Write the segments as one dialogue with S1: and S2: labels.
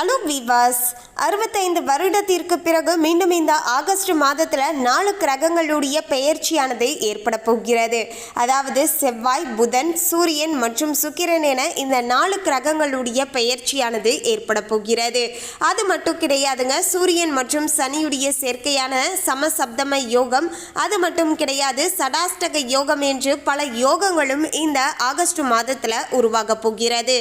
S1: Allow விவாஸ் அறுபத்தைந்து வருடத்திற்கு பிறகு மீண்டும் இந்த ஆகஸ்ட் மாதத்தில் நாலு கிரகங்களுடைய பெயர்ச்சியானது ஏற்பட போகிறது. அதாவது செவ்வாய் புதன் சூரியன் மற்றும் சுக்கிரன் என இந்த நாலு கிரகங்களுடைய பெயர்ச்சியானது ஏற்பட போகிறது. அது மட்டும் கிடையாதுங்க சூரியன் மற்றும் சனியுடைய சேர்க்கையான சமசப்தம யோகம் அது மட்டும் கிடையாது சடாஷ்டக யோகம் என்று பல யோகங்களும் இந்த ஆகஸ்ட் மாதத்தில் உருவாக போகிறது.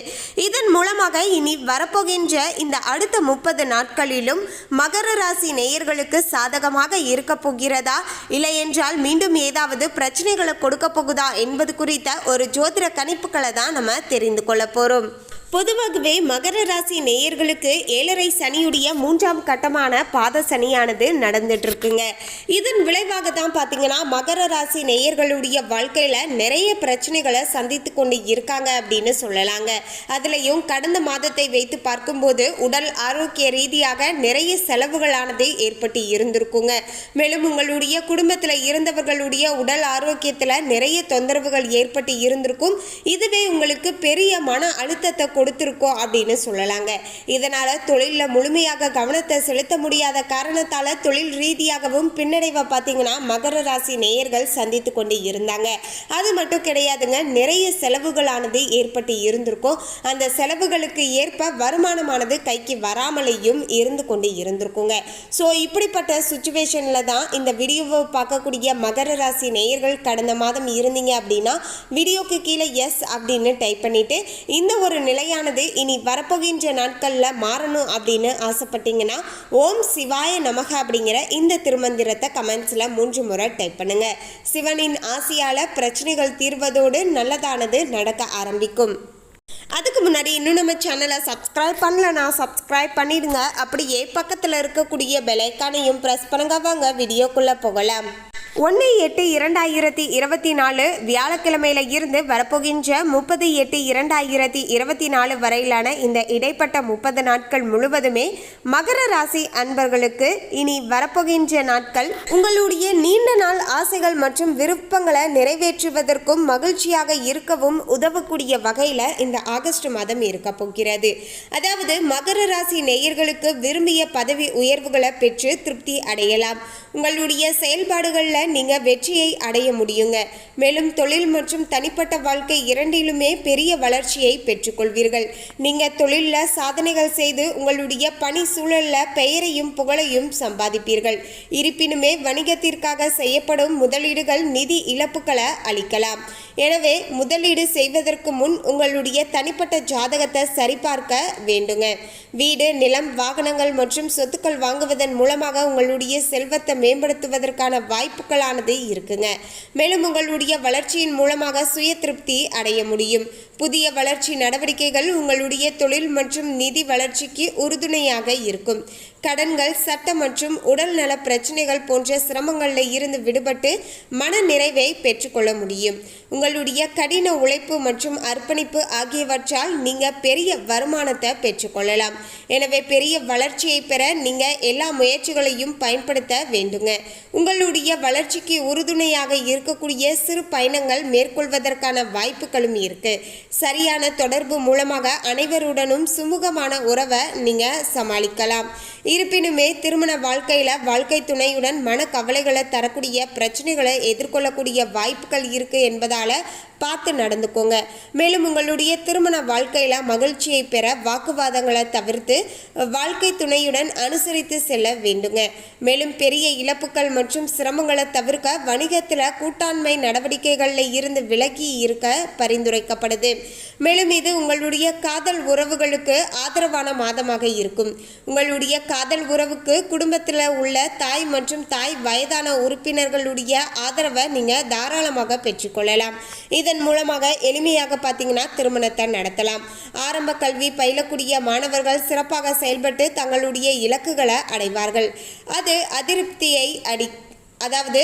S1: இதன் மூலமாக இனி வரப்போகின்ற இந்த அடுத்த முப்பது நாட்களிலும் மகர ராசி நேயர்களுக்கு சாதகமாக இருக்க போகிறதா? இல்லை என்றால் மீண்டும் ஏதாவது பிரச்சனைகளை கொடுக்க போகுதா என்பது குறித்த ஒரு ஜோதிட கணிப்புகளை தான் நம்ம தெரிந்து கொள்ள போகிறோம் பொதுவாகவே மகர ராசி நேயர்களுக்கு ஏழரை சனியுடைய மூன்றாம் கட்டமான பாத சனியானது நடந்துட்டு இருக்குங்க இதன் விளைவாக தான் பார்த்தீங்கன்னா மகர ராசி நேயர்களுடைய வாழ்க்கையில் நிறைய பிரச்சனைகளை சந்தித்து கொண்டு இருக்காங்க அப்படின்னு சொல்லலாங்க. அதுலேயும் கடந்த மாதத்தை வைத்து பார்க்கும்போது உடல் ஆரோக்கிய ரீதியாக நிறைய செலவுகளானது ஏற்பட்டு இருந்திருக்குங்க. மேலும் உங்களுடைய குடும்பத்தில் இருந்தவர்களுடைய உடல் ஆரோக்கியத்தில் நிறைய தொந்தரவுகள் ஏற்பட்டு இருந்திருக்கும். இதுவே உங்களுக்கு பெரிய மன அழுத்தத்தை கொடுத்துருக்கோம் அப்படின்னு சொல்லலாங்க. இதனால தொழிலில் முழுமையாக கவனத்தை செலுத்த முடியாத காரணத்தால் தொழில் ரீதியாகவும் பின்னடைவை பார்த்தீங்கன்னா மகர ராசி நேயர்கள் சந்தித்து கொண்டு இருந்தாங்க. அது மட்டும் கிடையாதுங்க நிறைய செலவுகளானது ஏற்பட்டு இருந்திருக்கும். அந்த செலவுகளுக்கு ஏற்ப வருமானமானது கைக்கு வராமலேயும் இருந்து கொண்டு இருந்திருக்குங்க. ஸோ இப்படிப்பட்ட சுச்சுவேஷனில் தான் இந்த வீடியோவை பார்க்கக்கூடிய மகர ராசி நேயர்கள் கடந்த மாதம் இருந்தீங்க அப்படின்னா வீடியோக்கு கீழே எஸ் அப்படின்னு டைப் பண்ணிவிட்டு இந்த ஒரு நிலை நிலையானது இனி வரப்போகின்ற நாட்களில் மாறணும் அப்படின்னு ஆசைப்பட்டீங்கன்னா ஓம் சிவாய நமக அப்படிங்கிற இந்த திருமந்திரத்தை கமெண்ட்ஸில் மூன்று முறை டைப் பண்ணுங்க. சிவனின் ஆசையால் பிரச்சனைகள் தீர்வதோடு நல்லதானது நடக்க ஆரம்பிக்கும். அதுக்கு முன்னாடி இன்னும் நம்ம சேனலை சப்ஸ்கிரைப் பண்ணலனா சப்ஸ்கிரைப் பண்ணிடுங்க. அப்படியே பக்கத்தில் இருக்கக்கூடிய பெலைக்கானையும் ப்ரெஸ் பண்ணுங்க. வாங்க வீடியோக்குள்ளே போகலாம். ஒன்று எட்டு இரண்டாயிரத்தி இருபத்தி நாலு வியாழக்கிழமையில இருந்து வரப்போகின்ற முப்பது எட்டு இரண்டாயிரத்தி இருபத்தி நாலு வரையிலான இந்த இடைப்பட்ட முப்பது நாட்கள் முழுவதுமே மகர ராசி அன்பர்களுக்கு இனி வரப்போகின்ற நாட்கள் உங்களுடைய நீண்ட நாள் ஆசைகள் மற்றும் விருப்பங்களை நிறைவேற்றுவதற்கும் மகிழ்ச்சியாக இருக்கவும் உதவக்கூடிய வகையில் இந்த ஆகஸ்ட் மாதம் இருக்க போகிறது. அதாவது மகர ராசி நேயர்களுக்கு விரும்பிய பதவி உயர்வுகளை பெற்று திருப்தி அடையலாம். உங்களுடைய செயல்பாடுகளில் நீங்கள் வெற்றியை அடைய முடியுங்க. மேலும் தொழில் மற்றும் தனிப்பட்ட வாழ்க்கை இரண்டிலுமே பெரிய வளர்ச்சியை பெற்றுக்கொள்வீர்கள். நீங்கள் தொழிலில் சாதனைகள் செய்து உங்களுடைய பணி சூழலில் பெயரையும் புகழையும் சம்பாதிப்பீர்கள். இருப்பினுமே வணிகத்திற்காக செய்யப்படும் முதலீடுகள் நிதி இழப்புகளை அளிக்கலாம். எனவே முதலீடு செய்வதற்கு முன் உங்களுடைய தனிப்பட்ட ஜாதகத்தை சரிபார்க்க வேண்டுங்க. வீடு நிலம் வாகனங்கள் மற்றும் சொத்துக்கள் வாங்குவதன் மூலமாக உங்களுடைய செல்வத்தை மேம்படுத்துவதற்கான வாய்ப்புகள் வாய்ப்புகளானது இருக்குங்க. மேலும் உங்களுடைய வளர்ச்சியின் மூலமாக சுய திருப்தி அடைய முடியும். புதிய வளர்ச்சி நடவடிக்கைகள் உங்களுடைய தொழில் மற்றும் நிதி வளர்ச்சிக்கு உறுதுணையாக இருக்கும். கடன்கள் சட்ட மற்றும் உடல்நல பிரச்சனைகள் போன்ற சிரமங்களில் இருந்து விடுபட்டு மன நிறைவை பெற்றுக்கொள்ள முடியும். உங்களுடைய கடின உழைப்பு மற்றும் அர்ப்பணிப்பு ஆகியவற்றால் நீங்கள் பெரிய வருமானத்தை பெற்றுக்கொள்ளலாம். எனவே பெரிய வளர்ச்சியை பெற நீங்கள் எல்லா முயற்சிகளையும் பயன்படுத்த வேண்டுங்க. உங்களுடைய வளர்ச்சிக்கு உறுதுணையாக இருக்கக்கூடிய சிறு பயணங்கள் மேற்கொள்வதற்கான வாய்ப்புகளும் இருக்கு. சரியான தொடர்பு மூலமாக அனைவருடனும் சுமூகமான உறவை நீங்கள் சமாளிக்கலாம். இருப்பினுமே திருமண வாழ்க்கையில் வாழ்க்கை துணையுடன் மன கவலைகளை தரக்கூடிய பிரச்சனைகளை எதிர்கொள்ளக்கூடிய வாய்ப்புகள் இருக்குது என்பதால் பார்த்து நடந்துக்கோங்க. மேலும் உங்களுடைய திருமண வாழ்க்கையில் மகிழ்ச்சியை பெற வாக்குவாதங்களை தவிர்த்து வாழ்க்கை துணையுடன் அனுசரித்து செல்ல வேண்டுங்க. மேலும் பெரிய இழப்புகள் மற்றும் சிரமங்களை தவிர்க்க வணிகத்தில் கூட்டாண்மை நடவடிக்கைகளில் இருந்து விலகி இருக்க பரிந்துரைக்கப்படுது. மேலும் இது உங்களுடைய காதல் உறவுகளுக்கு ஆதரவான மாதமாக இருக்கும். உங்களுடைய காதல் உறவுக்கு குடும்பத்தில் உள்ள தாய் மற்றும் தாய் வயதான உறுப்பினர்களுடைய ஆதரவை நீங்கள் தாராளமாக பெற்றுக்கொள்ளலாம். இதன் மூலமாக எளிமையாக பார்த்தீங்கன்னா திருமணத்தை நடத்தலாம். ஆரம்ப கல்வி பயிலக்கூடிய மாணவர்கள் சிறப்பாக செயல்பட்டு தங்களுடைய இலக்குகளை அடைவார்கள். அது அதிருப்தியை அடி அதாவது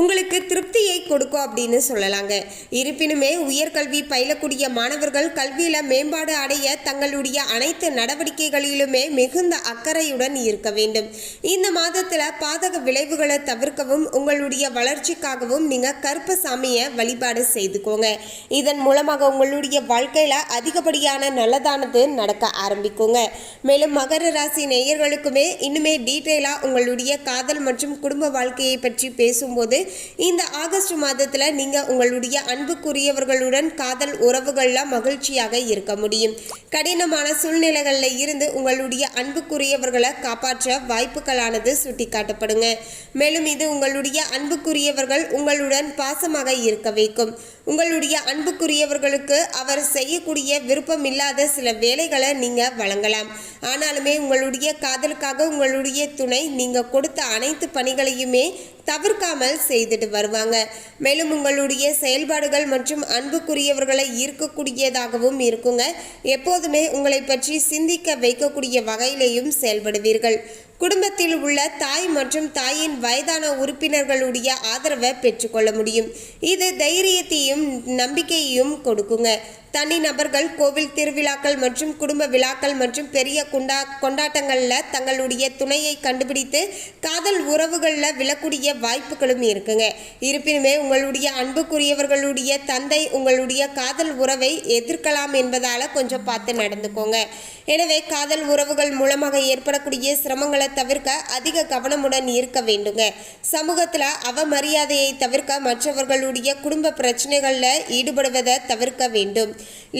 S1: உங்களுக்கு திருப்தியை கொடுக்கும் அப்படின்னு சொல்லலாங்க. இருப்பினுமே உயர்கல்வி பயிலக்கூடிய மாணவர்கள் கல்வியில் மேம்பாடு அடைய தங்களுடைய அனைத்து நடவடிக்கைகளிலுமே மிகுந்த அக்கறையுடன் இருக்க வேண்டும். இந்த மாதத்தில் பாதக விளைவுகளை தவிர்க்கவும் உங்களுடைய வளர்ச்சிக்காகவும் நீங்கள் கருப்பசாமியை வழிபாடு செய்துக்கோங்க. இதன் மூலமாக உங்களுடைய வாழ்க்கையில் அதிகப்படியான நல்லதானது நடக்க ஆரம்பிக்குங்க. மேலும் மகர ராசி நேயர்களுக்குமே இன்னுமே டீட்டெயிலாக உங்களுடைய காதல் மற்றும் குடும்ப வாழ்க்கையை பற்றி பேசும்போது இந்த ஆகஸ்ட் மாதத்தில் நீங்கள் உங்களுடைய அன்புக்குரியவர்களுடன் காதல் உறவுகளில் மகிழ்ச்சியாக இருக்க முடியும். கடினமான சூழ்நிலைகளில் இருந்து உங்களுடைய அன்புக்குரியவர்களை காப்பாற்ற வாய்ப்புகளானது சுட்டிக்காட்டப்படுங்க. மேலும் இது உங்களுடைய அன்புக்குரியவர்கள் உங்களுடன் பாசமாக இருக்க வைக்கும். உங்களுடைய அன்புக்குரியவர்களுக்கு அவர் செய்யக்கூடிய விருப்பம் இல்லாத சில வேலைகளை நீங்கள் வழங்கலாம். ஆனாலுமே உங்களுடைய காதலுக்காக உங்களுடைய துணை நீங்கள் கொடுத்த அனைத்து பணிகளையுமே தவிர்க்காமல் செய்துட்டு வருவாங்க. மேலும் உங்களுடைய செயல்பாடுகள் மற்றும் அன்புக்குரியவர்களை ஈர்க்கக்கூடியதாகவும் இருக்குங்க. எப்போதுமே உங்களை பற்றி சிந்திக்க வைக்கக்கூடிய வகையிலேயும் செயல்படுவீர்கள். குடும்பத்தில் உள்ள தாய் மற்றும் தாயின் வயதான உறுப்பினர்களுடைய ஆதரவை பெற்றுக்கொள்ள முடியும். இது தைரியத்தையும் நம்பிக்கையையும் கொடுக்குங்க. தனி நபர்கள் கோவில் திருவிழாக்கள் மற்றும் குடும்ப விழாக்கள் மற்றும் பெரிய கொண்டா கொண்டாட்டங்களில் தங்களுடைய துணையை கண்டுபிடித்து காதல் உறவுகளில் விழக்கூடிய வாய்ப்புகளும் இருக்குங்க. இருப்பினுமே உங்களுடைய அன்புக்குரியவர்களுடைய தந்தை உங்களுடைய காதல் உறவை எதிர்க்கலாம் என்பதால் கொஞ்சம் பார்த்து நடந்துக்கோங்க. எனவே காதல் உறவுகள் மூலமாக ஏற்படக்கூடிய சிரமங்களை தவிர்க்க அதிக கவனமுடன் இருக்க வேண்டுங்க. சமூகத்தில் அவமரியாதையை தவிர்க்க மற்றவர்களுடைய குடும்ப பிரச்சனைகளில் ஈடுபடுவதை தவிர்க்க வேண்டும்.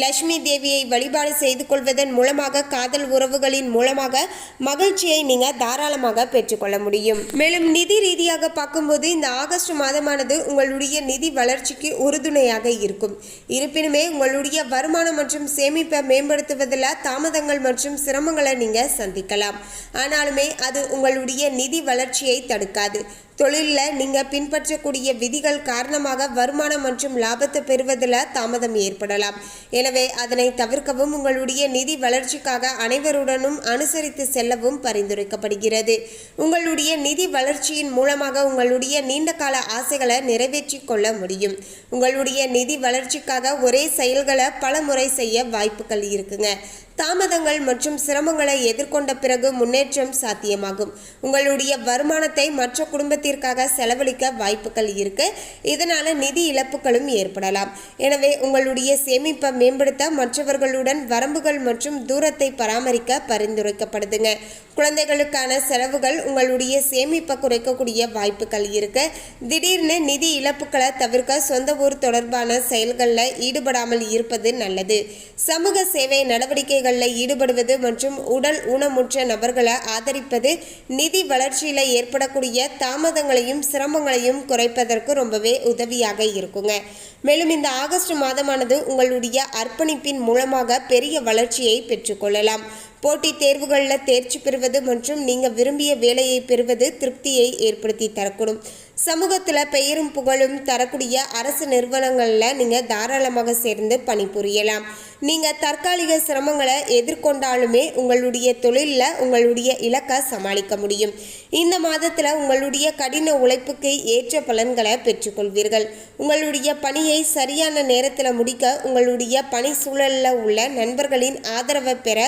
S1: லட்சுமி தேவியை வழிபாடு செய்து கொள்வதன் மூலமாக காதல் உறவுகளின் மூலமாக மகிழ்ச்சியை நீங்க தாராளமாக பெற்றுக்கொள்ள முடியும். மேலும் நிதி ரீதியாக பார்க்கும்போது இந்த ஆகஸ்ட் மாதமானது உங்களுடைய நிதி வளர்ச்சிக்கு உறுதுணையாக இருக்கும். இருப்பினுமே உங்களுடைய வருமானம் மற்றும் சேமிப்பை மேம்படுத்துவதில் தாமதங்கள் மற்றும் சிரமங்களை நீங்க சந்திக்கலாம். ஆனாலுமே அது உங்களுடைய நிதி வளர்ச்சியை தடுக்காது. தொழிலில் நீங்கள் பின்பற்றக்கூடிய விதிகள் காரணமாக வருமானம் மற்றும் லாபத்தை பெறுவதில் தாமதம் ஏற்படலாம். எனவே அதனை தவிர்க்கவும் உங்களுடைய நிதி வளர்ச்சிக்காக அனைவருடனும் அனுசரித்து செல்லவும் பரிந்துரைக்கப்படுகிறது. உங்களுடைய நிதி வளர்ச்சியின் மூலமாக உங்களுடைய நீண்டகால ஆசைகளை நிறைவேற்றி கொள்ள முடியும். உங்களுடைய நிதி வளர்ச்சிக்காக ஒரே செயல்களை பல முறை செய்ய வாய்ப்புகள் இருக்குங்க. தாமதங்கள் மற்றும் சிரமங்களை எதிர்கொண்ட பிறகு முன்னேற்றம் சாத்தியமாகும். உங்களுடைய வருமானத்தை மற்ற குடும்பத்திற்காக செலவழிக்க வாய்ப்புகள் இருக்கு. இதனால நிதி இழப்புகளும் ஏற்படலாம். எனவே உங்களுடைய சேமிப்பை மேம்படுத்த மற்றவர்களுடன் வரம்புகள் மற்றும் தூரத்தை பராமரிக்க பரிந்துரைக்கப்படுதுங்க. குழந்தைகளுக்கான செலவுகள் உங்களுடைய சேமிப்பை குறைக்கக்கூடிய வாய்ப்புகள் இருக்கு. திடீர்னு நிதி இழப்புகளை தவிர்க்க சொந்த ஊர் தொடர்பான செயல்களில் ஈடுபடாமல் இருப்பது நல்லது. சமூக சேவை நடவடிக்கை நடவடிக்கைகளில் ஈடுபடுவது மற்றும் உடல் ஊனமுற்ற நபர்களை ஆதரிப்பது நிதி வளர்ச்சியில் ஏற்படக்கூடிய தாமதங்களையும் சிரமங்களையும் குறைப்பதற்கு ரொம்பவே உதவியாக இருக்குங்க. மேலும் இந்த ஆகஸ்ட் மாதமானது உங்களுடைய அர்ப்பணிப்பின் மூலமாக பெரிய வளர்ச்சியை பெற்றுக்கொள்ளலாம். போட்டித் தேர்வுகளில் தேர்ச்சி பெறுவது மற்றும் நீங்கள் விரும்பிய வேலையை பெறுவது திருப்தியை ஏற்படுத்தி தரக்கூடும். சமூகத்தில் பெயரும் புகழும் தரக்கூடிய அரசு நிறுவனங்களில் நீங்கள் தாராளமாக சேர்ந்து பணிபுரியலாம். நீங்கள் தற்காலிக சிரமங்களை எதிர்கொண்டாலுமே உங்களுடைய தொழிலில் உங்களுடைய இலக்கை சமாளிக்க முடியும். இந்த மாதத்தில் உங்களுடைய கடின உழைப்புக்கு ஏற்ற பலன்களை பெற்றுக்கொள்வீர்கள். உங்களுடைய பணியை சரியான நேரத்தில் முடிக்க உங்களுடைய பணி சூழலில் உள்ள நண்பர்களின் ஆதரவை பெற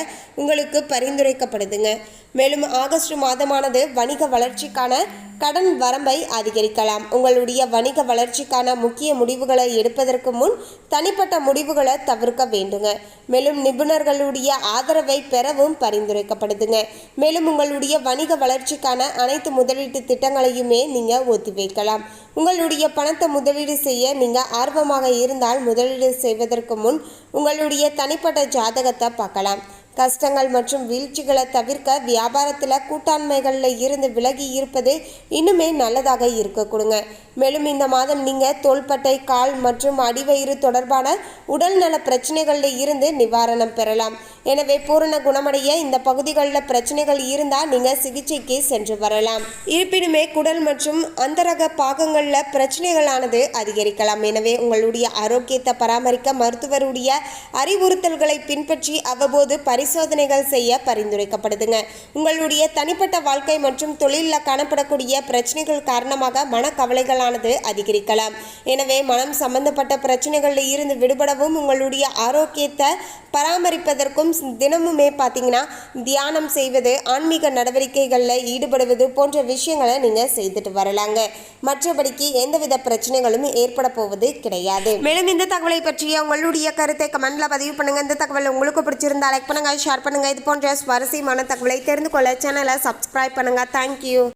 S1: உங்களுக்கு பரிந்துரைக்கப்படுதுங்க. மேலும் ஆகஸ்ட் மாதமானது வணிக வளர்ச்சிக்கான கடன் வரம்பை அதிகரிக்கலாம். உங்களுடைய வணிக வளர்ச்சிக்கான முக்கிய முடிவுகளை எடுப்பதற்கு முன் தனிப்பட்ட முடிவுகளை தவிர்க்க வேண்டுங்க மேலும் நிபுணர்களுடைய ஆதரவை பெறவும் பரிந்துரைக்கப்படுதுங்க. மேலும் உங்களுடைய வணிக வளர்ச்சிக்கான அனைத்து முதலீட்டு திட்டங்களையுமே நீங்கள் ஒத்திவைக்கலாம் உங்களுடைய பணத்தை முதலீடு செய்ய நீங்கள் ஆர்வமாக இருந்தால் முதலீடு செய்வதற்கு முன் உங்களுடைய தனிப்பட்ட ஜாதகத்தை பார்க்கலாம். கஷ்டங்கள் மற்றும் வீழ்ச்சிகளை தவிர்க்க வியாபாரத்தில் கூட்டாண்மைகளில் இருந்து விலகி இருப்பது இன்னுமே நல்லதாக இருக்க கொடுங்க. மேலும் இந்த மாதம் நீங்கள் தோள்பட்டை கால் மற்றும் அடிவயிறு தொடர்பான உடல்நல பிரச்சனைகளில் இருந்து நிவாரணம் பெறலாம். எனவே பூரண குணமடைய இந்த பகுதிகளில் பிரச்சனைகள் இருந்தால் நீங்கள் சிகிச்சைக்கு சென்று வரலாம். இருப்பினுமே குடல் மற்றும் அந்தரக பாகங்களில் பிரச்சனைகளானது அதிகரிக்கலாம். எனவே உங்களுடைய ஆரோக்கியத்தை பராமரிக்க மருத்துவருடைய அறிவுறுத்தல்களை பின்பற்றி அவ்வப்போது பரிசோதனைகள் செய்ய பரிந்துரைக்கப்படுதுங்க. உங்களுடைய தனிப்பட்ட வாழ்க்கை மற்றும் தொழிலில் காணப்படக்கூடிய பிரச்சனைகள் காரணமாக மனக்கவலைகளான ஆபத்தானது அதிகரிக்கலாம். எனவே மனம் சம்பந்தப்பட்ட பிரச்சனைகளில் இருந்து விடுபடவும் உங்களுடைய ஆரோக்கியத்தை பராமரிப்பதற்கும் தினமுமே பார்த்தீங்கன்னா தியானம் செய்வது ஆன்மீக நடவடிக்கைகளில் ஈடுபடுவது போன்ற விஷயங்களை நீங்கள் செய்துட்டு வரலாங்க. மற்றபடிக்கு எந்தவித பிரச்சனைகளும் ஏற்பட போவது கிடையாது. மேலும் இந்த தகவலை பற்றிய உங்களுடைய கருத்தை கமெண்ட்ல பதிவு பண்ணுங்க. இந்த தகவல் உங்களுக்கு பிடிச்சிருந்தா லைக் பண்ணுங்க ஷேர் பண்ணுங்க. இது போன்ற சுவாரஸ்யமான தகவலை தெரிந்து கொள்ள சேனலை சப்ஸ்கிரைப் பண்ணுங்க. தேங்க்யூ